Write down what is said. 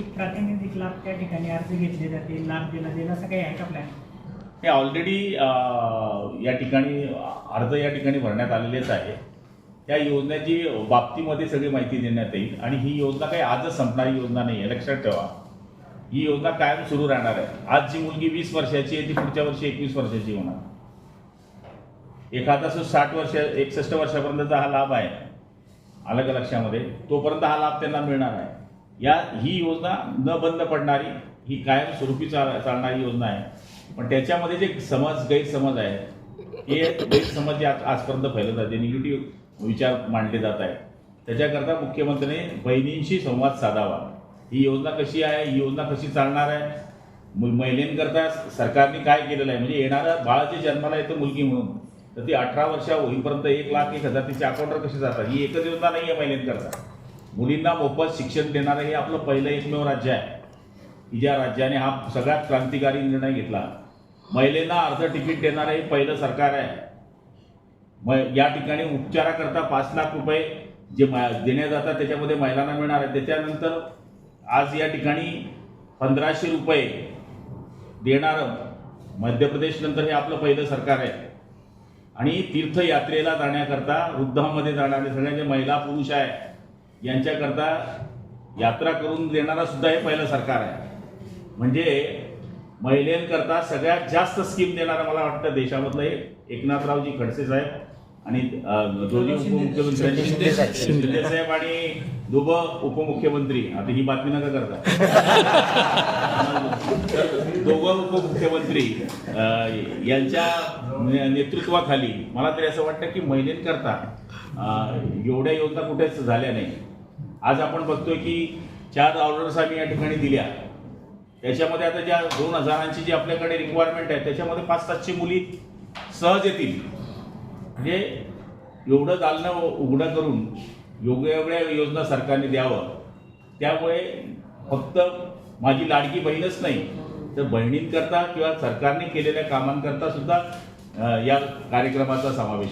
त्या ठिकाणी अर्ज घेतले जातील लाभ दिला जाईल असं काही आहे का प्लॅन हे ऑलरेडी या ठिकाणी अर्ज या ठिकाणी भरण्यात आलेलेच आहे. त्या योजनेची बाबतीमध्ये सगळी माहिती देण्यात येईल आणि ही योजना काही आजच संपणारी योजना नाही आहे लक्षात ठेवा. ही योजना कायम सुरू राहणार आहे. आज जी मुलगी वीस वर्षाची आहे ती पुढच्या वर्षी एकवीस वर्षाची होणार. एखादा सो साठ वर्ष एकसष्ट वर्षापर्यंतचा हा लाभ आहे. आलं का लक्षामध्ये तोपर्यंत हा लाभ त्यांना मिळणार आहे. या ही योजना न बंद पडणारी ही कायमस्वरूपी चाल चालणारी योजना आहे. पण त्याच्यामध्ये जे समज गैरसमज आहे हे गैरसमज जे आज आजपर्यंत फैलत आहे निगेटिव्ह विचार मांडले जात आहे त्याच्याकरता मुख्यमंत्र्यांनी बहिणींशी संवाद साधावा. ही योजना कशी आहे? ही योजना कशी चालणार आहे? मु- सरकारने काय केलेलं आहे? म्हणजे येणाऱ्या बाळाची जन्माला येतं मुलगी म्हणून तर ती अठरा वर्षा होईपर्यंत एक लाख एक हजार तिच्या अकाउंटवर कशी जातात? ही एकच योजना नाही आहे महिलेंकरता. मुलींना मोफत शिक्षण देणारं हे आपलं पहिलं एकमेव राज्य आहे. की ज्या राज्याने हा सगळ्यात क्रांतिकारी निर्णय घेतला. महिलेला अर्ध तिकीट देणारं हे पहिलं सरकार आहे. म या ठिकाणी उपचाराकरता पाच लाख रुपये जे मा- देण्यात जातात त्याच्यामध्ये महिलांना मिळणार आहे. त्याच्यानंतर आज या ठिकाणी पंधराशे रुपये देणारं मध्य प्रदेश नंतर हे आपलं पहिलं सरकार आहे. आणि तीर्थयात्रेला जाण्याकरता वृद्धामध्ये जाणारे सगळ्या जे महिला पुरुष आहे यांच्याकरता यात्रा करून देणारा सुद्धा हे पहिलं सरकार आहे. म्हणजे महिलांकरता सगळ्यात जास्त स्कीम देणारा मला वाटतं देशामधलं हे एकनाथरावजी खडसे साहेब आणि दोन्ही उपमुख्यमंत्री शिंदे साहेब. आणि दोघं उपमुख्यमंत्री. आता ही बातमी नका करता. दोघं उपमुख्यमंत्री यांच्या नेतृत्वाखाली मला तरी असं वाटतं की महिलांकरता एवढ्या योजना कुठेच झाल्या नाही. आज आपण बघतोय की चार ऑर्डर्स आम्ही या ठिकाणी दिल्या त्याच्यामध्ये आता ज्या दोन हजारांची जी आपल्याकडे रिक्वायरमेंट आहे त्याच्यामध्ये पाच सातशे मुली सहज येतील. म्हणजे एवढं दालनं उघडं करून वेगवेगळ्या योजना सरकारने द्यावं. त्यामुळे फक्त माझी लाडकी बहीणच नाही तर बहिणींकरता किंवा सरकारने केलेल्या कामांकरता सुद्धा या कार्यक्रमाचा समावेश